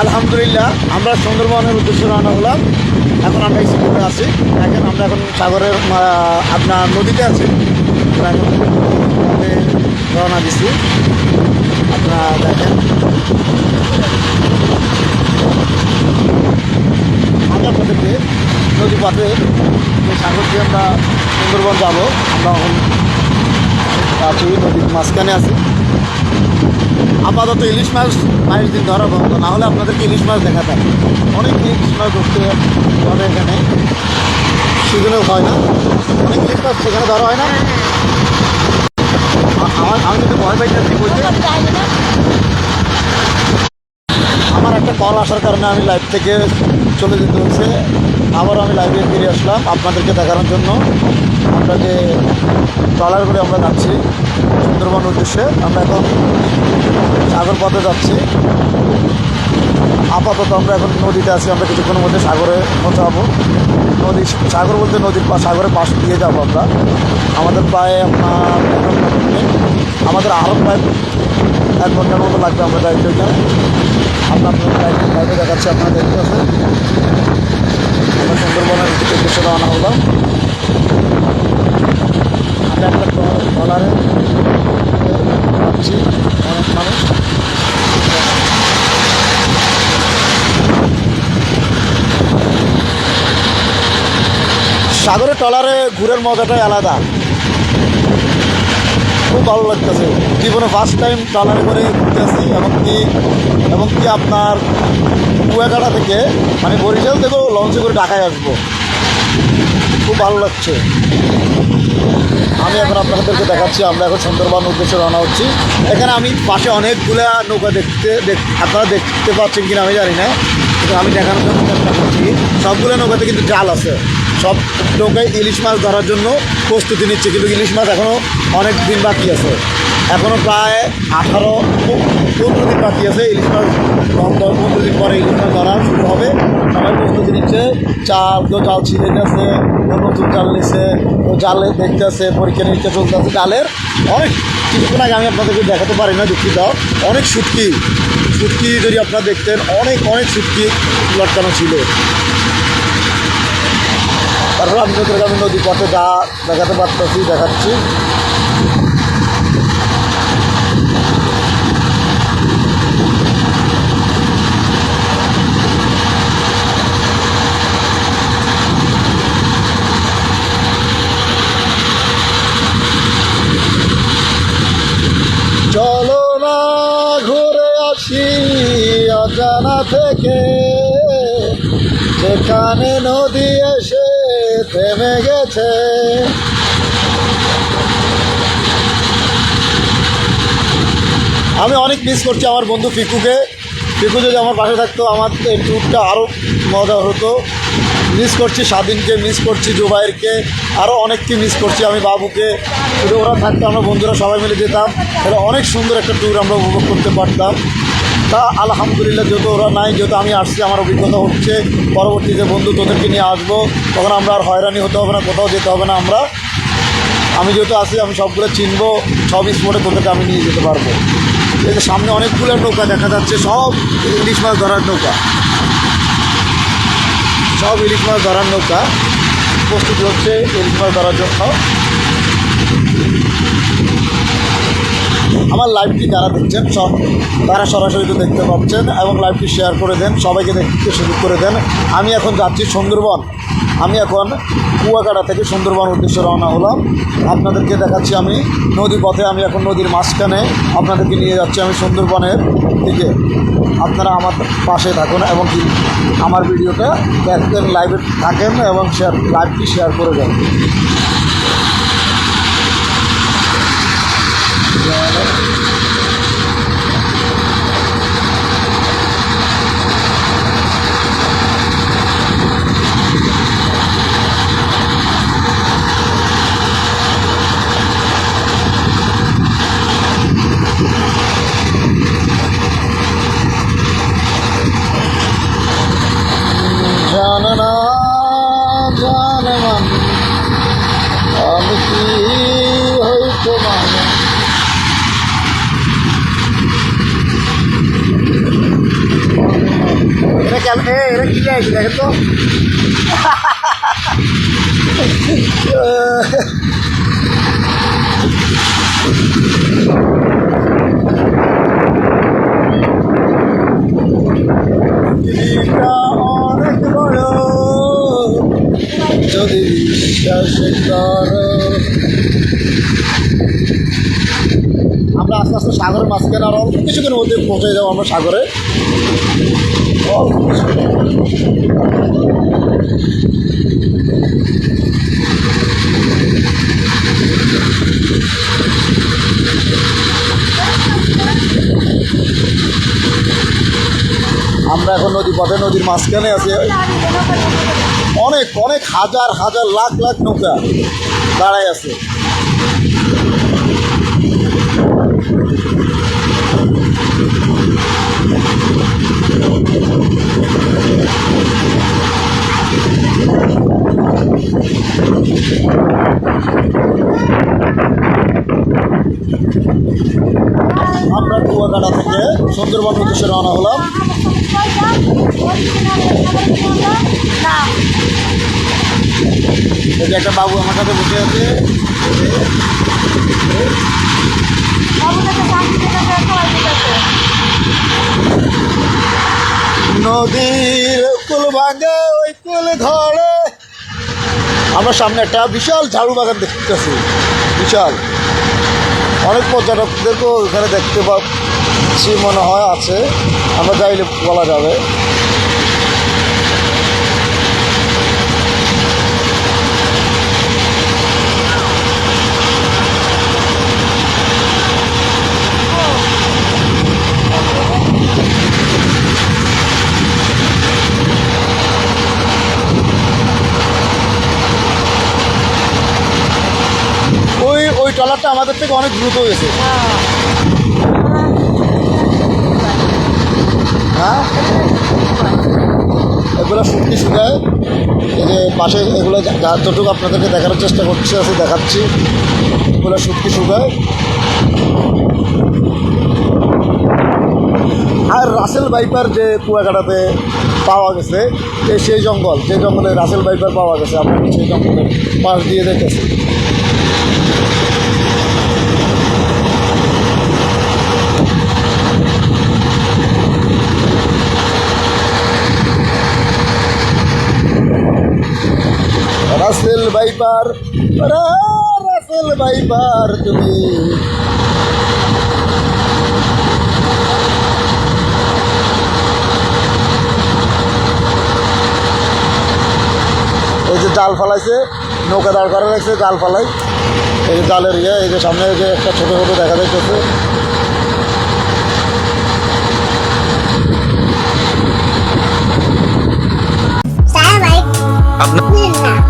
আলহামদুলিল্লাহ, আমরা সুন্দরবনের উদ্দেশ্যে রওনা হলাম। এখন আমরা সাগরে আছি। এখন আমরা এখন সাগরের আপনার নদীতে আছি। রওনা দিচ্ছি আপনারা দেখেন। আমরা পথে নদী পথে সাগর দিয়ে আমরা সুন্দরবন যাব, আমরা এখন আছি, নদীর মাঝখানে আছি। আপাতত ইলিশ মাছ বাইশ দিন ধরা বন্ধ, না হলে আপনাদেরকে ইলিশ মাছ দেখা থাকে অনেক ইলিশ মাছ ধরতে হবে এখানে। সিজনেও হয় না। অনেক ইলিশ মাছ সেখানে ধরা হয় না। আমার আমি কিন্তু ভয় পাই বলতে আমার একটা কল আসার কারণে আমি লাইভ থেকে চলে যেতে হচ্ছে আবার আমি লাইভে ফিরে আসলাম আপনাদেরকে দেখানোর জন্য। আমরা যে ট্রলার করে আমরা যাচ্ছি সুন্দরবন উদ্দেশ্যে। আমরা এখন সাগর পথে যাচ্ছি। আপাতত আমরা এখন নদীতে আছি। আমরা কিছুক্ষণের মধ্যে সাগরে পৌঁছাবো। নদী সাগর বলতে নদীর পা সাগরের পাশ দিয়ে যাব আমরা। আমাদের প্রায় আপনার আমাদের আরও প্রায় এক ঘণ্টার মতো লাগবে আমরা ওইখানে আমরা আপনাদের লাইভে লাইভে দেখাচ্ছি, আপনারা দেখতে পাচ্ছেন আমরা সুন্দরবনের উদ্দেশ্যে রওনা হলাম। একটা ট্রলারে যাচ্ছি, অনেক মানুষ। সাগরের ট্রলারে ঘুরের মজাটাই আলাদা। খুব ভালো লাগতেছে। জীবনে ফার্স্ট টাইম ট্রলারে করে ঘুরতেছি এবং কি এবং কি আপনার কুয়াকাটা থেকে মানে বরিশাল থেকেও লঞ্চে করে ঢাকায় আসব। খুব ভালো লাগছে। আমি এখন আপনাদেরকে দেখাচ্ছি। আমরা এখন সুন্দরবন উদ্দেশ্যে রওনা হচ্ছি। এখানে আমি পাশে অনেকগুলা নৌকা দেখতে, দেখ- আপনারা দেখতে পাচ্ছেন কিনা আমি জানি না। আমি দেখানোর জন্য সবগুলো নৌকাতে কিন্তু জাল আছে। সব নৌকায় ইলিশ মাছ ধরার জন্য প্রস্তুতি নিচ্ছে, কিন্তু ইলিশ মাছ এখনও অনেক দিন বাকি আছে। এখনও প্রায় আঠারো পনেরো দিন বাকি আছে ইলিশ মাছ পনেরো দিন পরে ইলিশ মাছ ধরা শুরু হবে। সবাই প্রস্তুতি নিচ্ছে। চাল কেউ জাল ছিঁড়ে গেছে নতুন জাল নিচ্ছে কেউ জালে দেখতেছে, পরীক্ষা নিরীক্ষা চলতেছে। জালের অনেক কিছুক্ষণ আগে আমি আপনাদেরকে দেখাতে পারি না, দুঃখিত। অনেক শুটকি শুটকি যদি আপনারা দেখতেন, অনেক অনেক শুটকি লটকানো ছিল। তারপর আপনাদেরকে আমি নদী পথে যা দেখাতে পারতেছি, দেখাচ্ছি। চলো না ঘুরে আসি অজানা থেকে। সেখানে নদী এসে থেমে গেছে। আমি অনেক মিস করছি আমার বন্ধু পিকুকে। পিকু যদি আমার পাশে থাকতো, আমার এই ট্যুরটা আরও মজা হতো। মিস করছি স্বাধীনকে মিস করছি জুবাইরকে আরও অনেককে মিস করছি আমি বাবুকে। ওরা থাকতো, আমরা বন্ধুরা সবাই মিলে যেতাম। তাহলে অনেক সুন্দর একটা ট্যুর আমরা উপভোগ করতে পারতাম। তা আলহামদুলিল্লাহ, যেহেতু ওরা নাই, যেহেতু আমি আসছি, আমার অভিজ্ঞতা হচ্ছে পরবর্তীতে বন্ধু তোদেরকে নিয়ে আসব, তখন আমরা আর হয়রানি হতে হবে না, কোথাও যেতে হবে না আমরা। আমি যেহেতু আসি আমি সবগুলো চিনবো, সব স্পটে তোদেরকে আমি নিয়ে যেতে পারব। এই যে সামনে অনেকগুলো নৌকা দেখা যাচ্ছে, সব ইলিশ মাছ ধরার নৌকা। সব ইলিশ মাছ ধরার নৌকা। প্রস্তুতি হচ্ছে ইলিশ মাছ ধরার জন্য। আমার লাইভটি যারা দেখছেন, সব তারা সরাসরি তো দেখতে পাচ্ছেন এবং লাইভটি শেয়ার করে দেন, সবাইকে দেখতে সুযোগ করে দেন। আমি এখন যাচ্ছি সুন্দরবন। আমি এখন কুয়াকাটা থেকে সুন্দরবন উদ্দেশ্যে রওনা হলাম। আপনাদেরকে দেখাচ্ছি আমি নদী পথে আমি এখন নদীর মাঝখানে আপনাদেরকে নিয়ে যাচ্ছি আমি সুন্দরবনের দিকে। আপনারা আমার পাশে থাকুন এবং আমার ভিডিওটা দেখতেন লাইভে থাকেন এবং শেয়ার লাইভটি শেয়ার করে দেন। জাননা জানমান আমি কি হইতো মানে মনে এ এটা কি আছে দেখেন তো পৃথিবীটা অনেক বড় যদি আমরা আস্তে আস্তে সাগরের মাঝখানে আর অল্প কিছুক্ষণের মধ্যে পৌঁছে যাব আমরা সাগরে। আমরা এখন নদী পথে, নদীর মাঝখানে আছি। অনেক অনেক হাজার হাজার লাখ লাখ নৌকা দাঁড়ায় আছে। আমরা কুয়াকাটা থেকে সুন্দরবন উদ্দেশ্যে রওনা হলাম। যে একটা বাবু আমার সাথে বসে আছে। নদীর আমরা সামনে একটা বিশাল ঝাড়ু বাগান দেখতেছি। বিশাল। অনেক পর্যটকদেরকেও এখানে দেখতে পাচ্ছি মনে হয় আছে। আমরা চাইলে বলা যাবে ওই ওই ট্রলারটা আমাদের থেকে অনেক দ্রুত হয়েছে। হ্যাঁ? এগুলো শুটকি শুকায় এই যে পাশে এগুলো যতটুকু আপনাদেরকে দেখানোর চেষ্টা করছি, আছে, দেখাচ্ছি। এগুলো শুটকি শুকায় আর রাসেল বাইপার যে কুয়াকাটাতে পাওয়া গেছে সেই জঙ্গল, যে জঙ্গলে রাসেল বাইপার পাওয়া গেছে, আমরা সেই জঙ্গলের পাশ দিয়ে দেখেছি ভাইবার রাসেল ভাইবার তুমি। ওই যে জাল ফালাইছে নৌকা দাঁড় করা লাগছে জাল ফালাই। এই যে জালের ইয়ে এই যে সামনে যে একটা ছোটো ছোটো দেখা যাচ্ছে আপনার